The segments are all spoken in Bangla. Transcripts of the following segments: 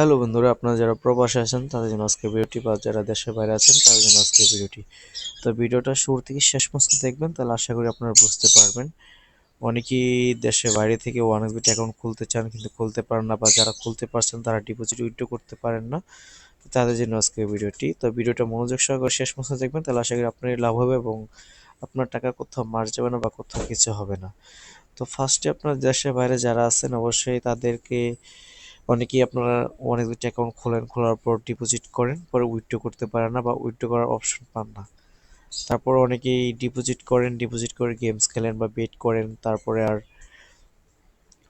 হ্যালো বন্ধুরা, আপনারা যারা প্রবাসে আছেন, তাদের জন্য আজকে ভিডিওটি, বা যারা দেশের বাইরে আছেন, তাদের জন্য আজকে ভিডিওটি। তো ভিডিওটা শুরু থেকে শেষ পর্যন্ত দেখবেন, তাহলে আশা করি আপনারা বুঝতে পারবেন। অনেকেই দেশের বাইরে থেকে ওয়ানএসবিটি অ্যাকাউন্ট খুলতে চান, কিন্তু খুলতে পারেন না, বা যারা খুলতে পারছেন, তারা ডিপোজিট উইথড্র করতে পারেন না। তাদের জন্য আজকে ভিডিওটি। তো ভিডিওটা মনোযোগ সহকারে শেষ পর্যন্ত দেখবেন, তাহলে আশা করি আপনার লাভ হবে, এবং আপনার টাকা কোথাও মার যাবে না, বা কোথাও কিছু হবে না। তো ফার্স্টে আপনার দেশের বাইরে যারা আছেন, অবশ্যই তাদেরকে অনেকেই আপনারা অনেক দুটি অ্যাকাউন্ট খোলেন, খোলার পর ডিপোজিট করেন, পরে উইথড্র করতে পারেন না বা উইথড্র করার অপশন পান না। তারপর অনেকেই ডিপোজিট করেন ডিপোজিট করে গেমস খেলেন বা বেট করেন, তারপরে আর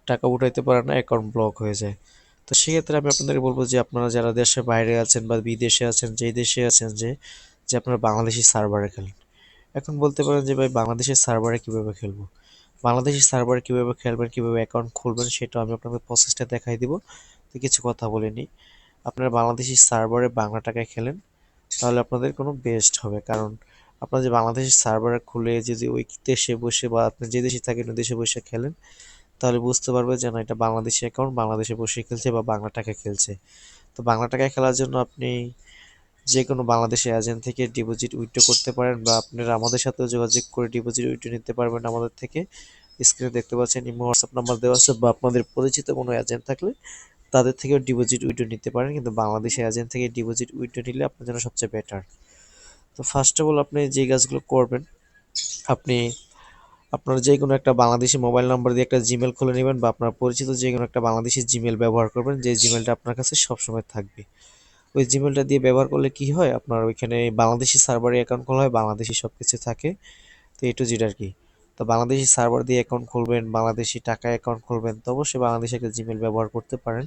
টাকা উঠাইতে পারেন না অ্যাকাউন্ট ব্লক হয়ে যায়। তো সেক্ষেত্রে আমি আপনাদেরকে বলব যে আপনারা যারা দেশের বাইরে আছেন বা বিদেশে আছেন, যেই দেশে আছেন যে যে আপনারা বাংলাদেশি সার্ভারে খেলেন। এখন বলতে পারেন যে, ভাই, বাংলাদেশের সার্ভারে কীভাবে খেলব? বাংলাদেশি সার্ভারে কীভাবে খেলবেন, কীভাবে অ্যাকাউন্ট খুলবেন, সেটা আমি আপনাদের প্রসেসটা দেখাই দিব। তো কিছু কথা বলে নিই। আপনারা বাংলাদেশি সার্ভারে বাংলা টাকায় খেলেন, তাহলে আপনাদের কোনো বেস্ট হবে। কারণ আপনার যে বাংলাদেশের সার্ভার খুলে যদি ওই দেশে বসে বা আপনি যে দেশে থাকেন, ওই দেশে বসে খেলেন, তাহলে বুঝতে পারবে যে না, এটা বাংলাদেশি অ্যাকাউন্ট বাংলাদেশে বসে খেলছে বা বাংলা টাকায় খেলছে। তো বাংলা টাকায় খেলার জন্য আপনি যে কোনো বাংলাদেশি এজেন্ট থেকে ডিপোজিট উইথড্র করতে পারেন বা আপনারা আমাদের সাথেও যোগাযোগ করে ডিপোজিট উইথড্র নিতে পারবেন আমাদের থেকে। স্ক্রিনে দেখতে পাচ্ছেন, ইমো হোয়াটসঅ্যাপ নাম্বার দেওয়া আছে বা আপনাদের পরিচিত কোনো এজেন্ট থাকলে তাদের থেকেও ডিপোজিট উইথড্র নিতে পারেন। কিন্তু বাংলাদেশি এজেন্ট থেকে ডিপোজিট উইডো নিলে আপনার জন্য সবচেয়ে বেটার তো ফার্স্ট অফ অল আপনি যে কাজগুলো করবেন, আপনি আপনার যে কোনো একটা বাংলাদেশি মোবাইল নাম্বার দিয়ে একটা জিমেল খুলে নেবেন বা আপনার পরিচিত যে কোনো একটা বাংলাদেশি জিমেল ব্যবহার করবেন, যে জিমেলটা আপনার কাছে সবসময় থাকবে। ওই জিমেলটা দিয়ে ব্যবহার করলে কি হয়? আপনার ওইখানে বাংলাদেশি সার্ভারে অ্যাকাউন্ট খোলা হয়, বাংলাদেশি সব কিছু থাকে। তো এ টু আর কি। তো বাংলাদেশি সার্ভার দিয়ে অ্যাকাউন্ট খুলবেন, বাংলাদেশি টাকা অ্যাকাউন্ট খুলবেন, তো অবশ্যই বাংলাদেশে একটা জিমেল ব্যবহার করতে পারেন।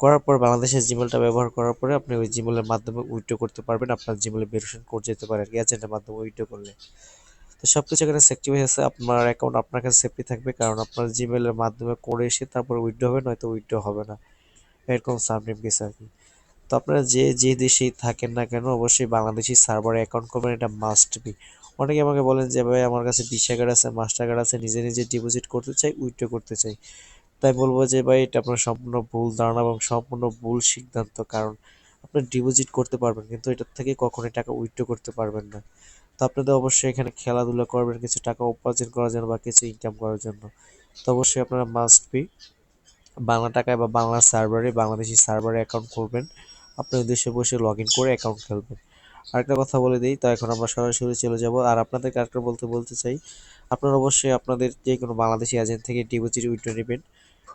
করার পর বাংলাদেশের জিমেলটা ব্যবহার করার পরে আপনি ওই জিমেলের মাধ্যমে উইথড্র করতে পারবেন, আপনার জিমেলে ভেরিফিকেশন কোড যেতে পারেন এজেন্টের মাধ্যমে উইথড্র করলে। তো সব কিছু এখানে সেফটি আছে আপনার অ্যাকাউন্ট আপনার কাছে সেফটি থাকবে, কারণ আপনার জিমেলের মাধ্যমে করে এসে তারপর উইথড্র হবে, নয়তো উইথড্র হবে না। এরকম সামনে গেছে আর কি তো আপনারা যে যে দেশেই থাকেন না কেন, অবশ্যই বাংলাদেশি সার্ভারে অ্যাকাউন্ট করবেন এটা মাস্ট বি অনেকে আমাকে বলেন যে, ভাই, আমার কাছে ভিসা কার্ড আছে মাস্টার কার্ড আছে, নিজে নিজে ডিপোজিট করতে চাই উইথড্র করতে চাই। তাই বলব যে, ভাই, এটা আপনার সম্পূর্ণ ভুল ধারণা এবং সম্পূর্ণ ভুল সিদ্ধান্ত, কারণ আপনি ডিপোজিট করতে পারবেন, কিন্তু এটার থেকে কখনোই টাকা উইথড্র করতে পারবেন না। তো আপনাদের অবশ্যই এখানে খেলাধুলা করবেন, কিছু টাকা উপার্জন করার জন্য বা কিছু ইনকাম করার জন্য। তো অবশ্যই আপনারা মাস্ট বি বাংলা টাকায় বা বাংলা সার্ভারে বাংলাদেশি সার্ভারে অ্যাকাউন্ট খুলবেন। আপনি দেশে বসে লগ ইন করে অ্যাকাউন্ট খেলবেন। আরেকটা কথা বলে দিই, তো এখন আমরা সরাসরি চলে যাব। আর আপনাদেরকে আরেকটা বলতে বলতে চাই, আপনারা অবশ্যই আপনাদের যে কোনো বাংলাদেশি এজেন্ট থেকে ডিপোজিট উইথড্র নেবেন।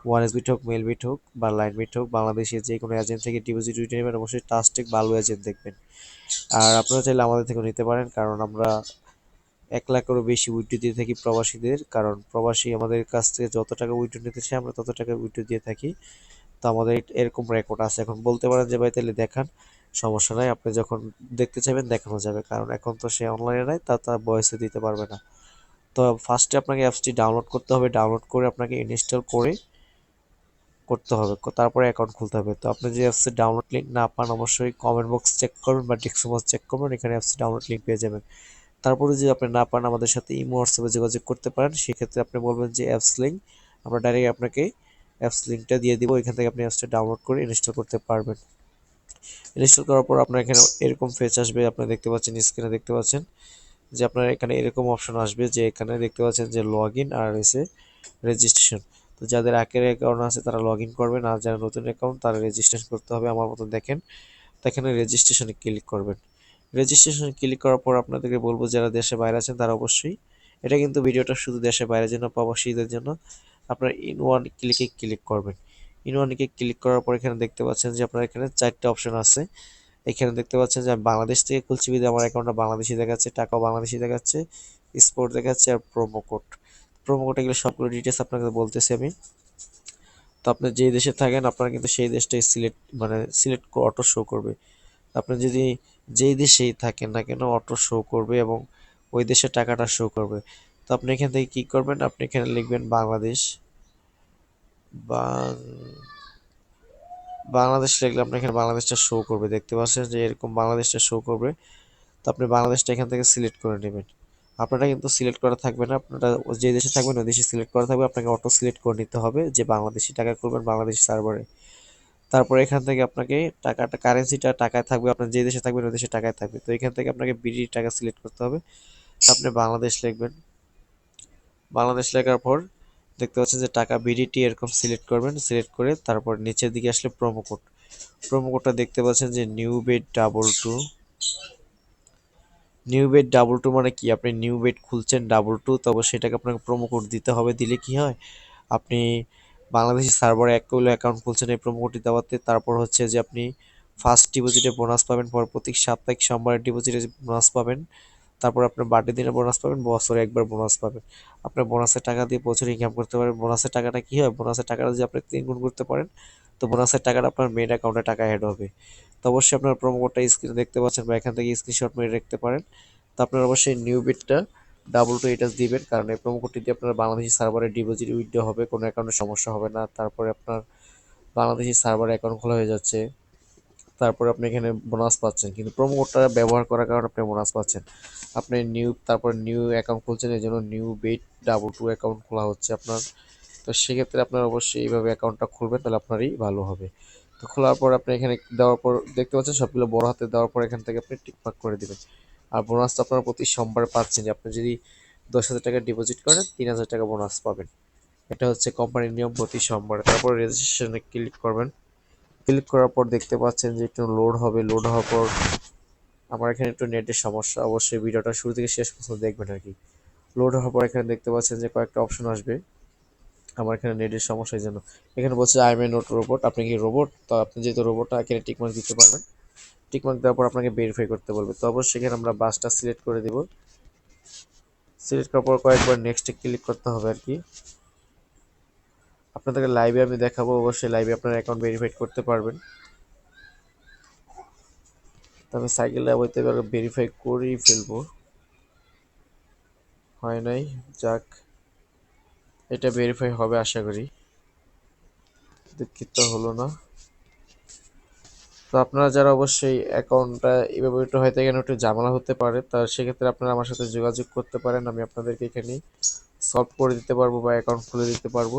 ওয়ান এস বিট হোক মেল বিট হোক বা লাইন বিট হোক বাংলাদেশের যে কোনো এজেন্ট থেকে ডিপোজিট উইথড্র নেবেন, অবশ্যই টাস্টেক ভালো এজেন্ট দেখবেন। আর আপনারা চাইলে আমাদের থেকে নিতে পারেন, কারণ আমরা এক লাখেরও বেশি উইথড্র দিয়ে থাকি প্রবাসীদের, কারণ প্রবাসী আমাদের কাছ থেকে যত টাকা উইথড্র নিতে চাই আমরা তত টাকা উইথড্র দিয়ে থাকি। তো আমাদের এরকম রেকর্ড আছে। এখন বলতে পারেন যে, ভাই, তাহলে দেখান সমস্যা নাই। আপনি যখন দেখতে চাইবেন, দেখানো যাবে। কারণ এখন তো সে অনলাইনে নাই, তা তার বয়সে দিতে পারবে না। তো ফার্স্টে আপনাকে অ্যাপসটি ডাউনলোড করতে হবে। ডাউনলোড করে আপনাকে ইনস্টল করে করতে হবে। তারপরে অ্যাকাউন্ট খুলতে হবে। তো আপনি যে অ্যাপসের ডাউনলোড লিঙ্ক না পান, অবশ্যই কমেন্ট বক্স চেক করবেন বা ডিসক্রিপশন বক্স চেক করবেন এখানে অ্যাপসের ডাউনলোড লিঙ্ক পেয়ে যাবেন। তারপরে যদি আপনি না পান, আমাদের সাথে ইমো হোয়াটসঅ্যাপে যোগাযোগ করতে পারেন। সেক্ষেত্রে আপনি বলবেন যে অ্যাপস লিঙ্ক আমরা ডাইরেক্ট আপনাকে অ্যাপস লিঙ্কটা দিয়ে দিব। এখান থেকে আপনি অ্যাপসটা ডাউনলোড করে ইনস্টল করতে পারবেন। ইনস্টল করার পর আপনার এখানে এরকম ফেচ আসবে, আপনি দেখতে পাচ্ছেন স্ক্রিনে দেখতে পাচ্ছেন যে আপনার এখানে এরকম অপশন আসবে যে এখানে দেখতে পাচ্ছেন যে লগ ইন আর এসে রেজিস্ট্রেশন তো যাদের আগের অ্যাকাউন্ট আছে তারা লগ ইন করবেন, আর যারা নতুন অ্যাকাউন্ট তারা রেজিস্ট্রেশন করতে হবে। আমার মতো দেখেন, তো এখানে রেজিস্ট্রেশনে ক্লিক করবেন। রেজিস্ট্রেশন ক্লিক করার পর আপনাদেরকে বলব, যারা দেশে বাইরে আছেন তারা অবশ্যই এটা কিন্তু ভিডিওটা শুধু দেশে বাইরের জন্য প্রবাসীদের জন্য আপনার ইন ওয়ান ক্লিকে ক্লিক করবেন। ইন ওয়ানকে ক্লিক করার পর এখানে দেখতে পাচ্ছেন যে আপনার এখানে চারটে অপশন আছে। এখানে দেখতে পাচ্ছেন যে বাংলাদেশ থেকে খুলছি বিধে আমার অ্যাকাউন্টটা বাংলাদেশি দেখাচ্ছে, টাকাও বাংলাদেশি দেখাচ্ছে স্পোর্ট দেখাচ্ছে আর প্রোমো কোড প্রোমো কোডে গেলে সবগুলো ডিটেলস আপনাকে বলতেছি আমি। তো আপনি যে দেশে থাকেন, আপনার কিন্তু সেই দেশটাই সিলেক্ট মানে সিলেক্ট অটো শো করবে। আপনি যদি যেই দেশেই থাকেন না কেন অটো শো করবে এবং ওই দেশের টাকাটা শো করবে। তো আপনি এখান থেকে কী করবেন? আপনি এখানে লিখবেন বাংলাদেশ। বাংলাদেশ লিখলে আপনি এখানে বাংলাদেশটা শো করবে। দেখতে পাচ্ছেন যে এরকম বাংলাদেশটা শো করবে। তো আপনি বাংলাদেশটা এখান থেকে সিলেক্ট করে নেবেন। আপনারা কিন্তু সিলেক্ট করা থাকবে না। আপনারা যে দেশে থাকবেন, ওই দেশে সিলেক্ট করা থাকবে। আপনাকে অটো সিলেক্ট করে নিতে হবে যে বাংলাদেশি টাকা করবেন বাংলাদেশি সার্ভারে তারপরে এখান থেকে আপনাকে টাকাটা কারেন্সিটা টাকায় থাকবে। আপনার যে দেশে থাকবেন, ওই দেশে টাকায় থাকবে। তো এখান থেকে আপনাকে বিডি টাকা সিলেক্ট করতে হবে। আপনি বাংলাদেশ লিখবেন। বাংলাদেশ লেখার পর দেখতে পাচ্ছেন যে টাকা বিডিটি এরকম সিলেক্ট করবেন সিলেক্ট করে তারপর নিচের দিকে আসলে প্রোমো কোড প্রোমো কোডটা দেখতে পাচ্ছেন যে new bed double two new bed double two মানে কি? আপনি নিউ বেড খুলছেন ডাবল টু তবে সেটাকে আপনাকে প্রোমো কোড দিতে হবে, দিলে কি হয়? আপনি বাংলাদেশি সার্ভারে এক কিলো অ্যাকাউন্ট খুলছেন এই প্রোমো কোডটি দেওয়াতে, তারপর হচ্ছে যে আপনি ফার্স্ট ডিপোজিটে বোনাস পাবেন পর প্রতি সাপ্তাহিক সোমবারের ডিপোজিটে বোনাস পাবেন। তারপর আপনার বার্থডে দিনে বোনাস পাবেন, বছরে একবার বোনাস পাবেন। আপনার বোনাসের টাকা দিয়ে বছরে ইনকাম করতে পারেন। বোনাসের টাকাটা কি হয়? বোনাসের টাকাটা যদি আপনি তিন গুণ করতে পারেন, তো বোনাসের টাকাটা আপনার মেন অ্যাকাউন্টে টাকা অ্যাড হবে। তো অবশ্যই আপনার প্রোমো কোডটা স্ক্রিনে দেখতে পাচ্ছেন বা এখান থেকে স্ক্রিনশট মেরে রাখতে পারেন। তো আপনার অবশ্যই নিউ বিটটা ডাবল টু এটা দিবেন, কারণ এই প্রোমো কোডটি দিয়ে আপনার বাংলাদেশি সার্ভারে ডিপোজিট উইথড্র হবে, কোনো অ্যাকাউন্টে সমস্যা হবে না। তারপরে আপনার বাংলাদেশি সার্ভারে অ্যাকাউন্ট খোলা হয়ে যাচ্ছে। তারপরে আপনি এখানে বোনাস পাচ্ছেন। কিন্তু প্রোমো কোডটা ব্যবহার করার কারণে আপনি বোনাস পাচ্ছেন। আপনি নিউ তারপর নিউ অ্যাকাউন্ট খুলছেন, এই জন্য new bet double two account খোলা হচ্ছে আপনার। তো সেক্ষেত্রে আপনার অবশ্যই এইভাবে অ্যাকাউন্টটা খুলবেন, তাহলে আপনারই ভালো হবে। তো খোলার পর আপনি এখানে দেওয়ার পর দেখতে পাচ্ছেন, সবগুলো বড় হাতে দেওয়ার পর এখান থেকে আপনি টিকমার্ক করে দেবেন। আর বোনাস তো আপনার প্রতি সোমবার পাচ্ছেন। যে আপনি যদি দশ হাজার টাকা ডিপোজিট করেন, তিন হাজার টাকা বোনাস পাবেন। এটা হচ্ছে কোম্পানির নিয়ম প্রতি সোমবার। তারপর রেজিস্ট্রেশনে ক্লিক করবেন। ক্লিক করার পর দেখতে পাচ্ছেন যে একটু লোড হবে লোড হওয়ার পর আমার এখানে একটু নেটের সমস্যা। অবশ্যই ভিডিওটা শুরু থেকে শেষ পর্যন্ত দেখবেন আর কি। লোড হওয়ার পর এখানে দেখতে পাচ্ছেন যে কয়েকটা অপশন আসবে। আমার এখানে নেটের সমস্যার জন্য। এখানে বলছে I am a not robot আপনি কি রোবট তো আপনি যেহেতু রোবটটা এখানে টিকমার্ক দিতে পারবেন। টিকমার্ক দেওয়ার পর আপনাকে ভেরিফাই করতে বলবে। তো অবশ্যই এখানে আমরা বাসটা সিলেক্ট করে দেব। সিলেক্ট করার পর কয়েকবার নেক্সটে ক্লিক করতে হবে আর কি। আপনাদেরকে লাইভে আমি দেখাবো, অবশ্যই লাইভে আপনার অ্যাকাউন্ট ভেরিফাই করতে পারবেন। তো আমি সাইকেলে বইতে ভেরিফাই করেই ফেলব। হয় নাই? যাক, এটা ভেরিফাই হবে আশা করি। দুঃখিত হলো না। তো আপনারা যারা অবশ্যই অ্যাকাউন্টটা এভাবে একটু হয়তো এখানে একটু ঝামেলা হতে পারে। তা সেক্ষেত্রে আপনারা আমার সাথে যোগাযোগ করতে পারেন, আমি আপনাদেরকে এখানে সলভ করে দিতে পারব বা অ্যাকাউন্ট খুলে দিতে পারব।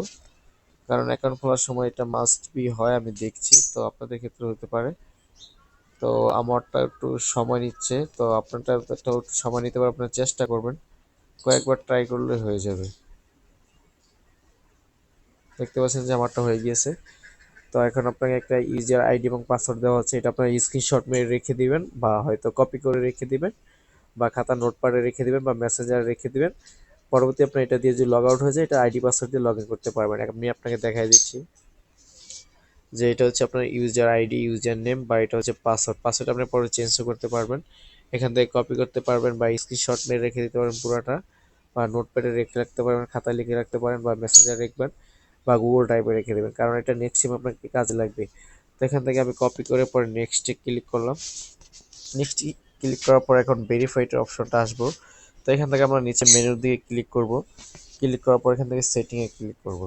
কারণ অ্যাকাউন্ট খোলার সময় এটা মাস্ট বি হয়, আমি দেখছি। তো আপনাদের ক্ষেত্রে হতে পারে। তো আমারটা একটু সময় নিচ্ছে, তো আপনারটা একটু সময় নিতে পারে আপনার চেষ্টা করবেন। কয়েকবার ট্রাই করলে হয়ে যাবে। দেখতে পাচ্ছেন যে আমারটা হয়ে গিয়েছে। তো এখন আপনাকে একটা ইউজার আইডি এবং পাসওয়ার্ড দেওয়া হচ্ছে এটা আপনার স্ক্রিনশট মেরে রেখে দিবেন, বা হয়তো কপি করে রেখে দিবেন, বা খাতা নোটপ্যাডে রেখে দিবেন, বা মেসেঞ্জারে রেখে দিবেন। পরবর্তী আপনার এটা দিয়ে যদি লগ আউট হয়ে যায় এটা আইডি পাসওয়ার্ড দিয়ে লগ ইন করতে পারবেন। আমি আপনাকে দেখাই দিচ্ছি যে এটা হচ্ছে আপনার ইউজার আইডি ইউজার নেম বা এটা হচ্ছে পাসওয়ার্ড পাসওয়ার্ড আপনি পরে চেঞ্জও করতে পারবেন। এখান থেকে কপি করতে পারবেন বা স্ক্রিনশট মেরে রেখে দিতে পারবেন পুরোটা বা নোটপ্যাডে রেখে রাখতে পারবেন, খাতায় লিখে রাখতে পারেন বা মেসেঞ্জারে রাখবেন বা গুগল ড্রাইভে রেখে দেবেন। কারণ এটা নেক্সট টাইম আপনাকে কাজে লাগবে। তো এখান থেকে আমি কপি করে পরে নেক্সটে ক্লিক করলাম। নেক্সট ক্লিক করার পর এখন ভেরিফাইডের অপশনটা আসব। তো এখান থেকে আমরা নিচে মেনুর দিকে ক্লিক করব। ক্লিক করার পর এখান থেকে সেটিংয়ে ক্লিক করব।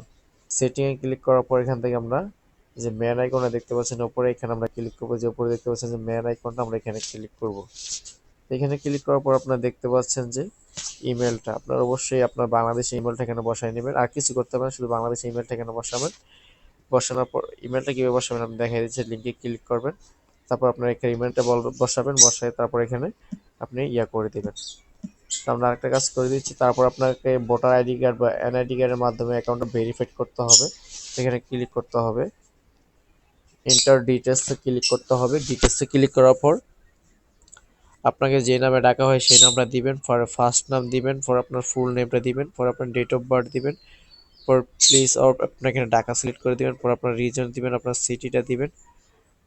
সেটিংয়ে ক্লিক করার পর এখান থেকে আমরা যে ম্যান আইকনটা দেখতে পাচ্ছেন উপরে এখানে আমরা ক্লিক করব। যে উপরে দেখতে পাচ্ছেন যে ম্যান আইকনটা আমরা এখানে ক্লিক করব। এখানে ক্লিক করার পর আপনারা দেখতে পাচ্ছেন যে ইমেলটা আপনার অবশ্যই আপনার বাংলাদেশি ইমেলটা এখানে বসাই নেবেন। আর কিছু করতে পারেন শুধু বাংলাদেশি ইমেলটা এখানে বসাবেন। বসানোর পর ইমেলটা কীভাবে বসাবেন আপনি দেখাই দিচ্ছে লিঙ্কে ক্লিক করবেন। তারপর আপনার এখানে ইমেলটা বসাবেন, বসায় তারপর এখানে আপনি ইয়া করে দেবেন। আমরা আরেকটা কাজ করে দিচ্ছি। তারপর আপনাকে ভোটার আইডি কার্ড বা এনআইডি কার্ডের মাধ্যমে অ্যাকাউন্টটা ভেরিফাইড করতে হবে। এখানে ক্লিক করতে হবে। এন্টার ডিটেলসে ক্লিক করতে হবে। ডিটেলসে ক্লিক করার পর আপনাকে যে নামে ডাকা হয় সেই নামটা দিবেন। ফর ফার্স্ট নাম দিবেন ফর আপনার ফুল নেমটা দিবেন ফর আপনার ডেট অফ বার্থ দিবেন ফর প্লিজ অর আপনার এখানে ডাকা সিলেক্ট করে দিবেন পর আপনার রিজন দিবেন, আপনার সিটিটা দিবেন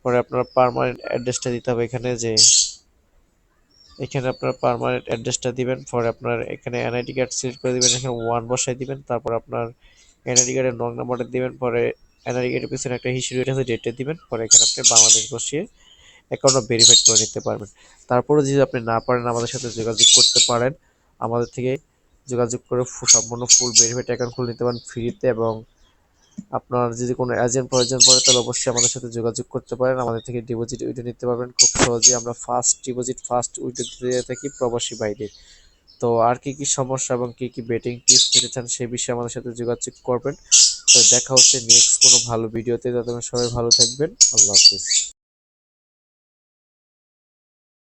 পরে আপনার পারমানেন্ট অ্যাড্রেসটা দিতে হবে এখানে যে এখানে আপনার পারমানেন্ট অ্যাড্রেসটা দিবেন, পরে আপনার এখানে এনআইডি কার্ড সিলেক্ট করে দিবেন, এখানে ওয়ান বসাই দিবেন, তারপর আপনার এনআইডি কার্ডের নং নাম্বারটা দিবেন, পরে এনআইডি কার্ডের পিছনে একটা হিস্ট্রি আছে ডেটটা দিবেন, পরে এখানে আপনি বাংলাদেশ বসিয়ে অ্যাকাউন্টটা ভেরিফাইড করে নিতে পারবেন। তারপরে যদি আপনি না পারেন আমাদের সাথে যোগাযোগ করতে পারেন, আমাদের থেকে যোগাযোগ করে সম্পূর্ণ ফুল ভেরিফাইড অ্যাকাউন্ট খুলে নিতে পারেন ফ্রিতে এবং আপনার যদি কোনো এজেন্ট প্রয়োজন পড়ে, তাহলে অবশ্যই আমাদের সাথে যোগাযোগ করতে পারেন। আমাদের থেকে ডিপোজিট উইডো নিতে পারবেন। খুব সহজেই আমরা ফার্স্ট ডিপোজিট ফার্স্ট উইডো দিয়ে থাকি প্রবাসী বাইরে তো আর কি কি সমস্যা এবং কি কি বেটিং টিপস নিতে চান সেই বিষয়ে আমাদের সাথে যোগাযোগ করবেন। তো দেখা হচ্ছে নেক্সট কোনো ভালো ভিডিওতে ততক্ষণ সবাই ভালো থাকবেন। আল্লাহ হাফিজ।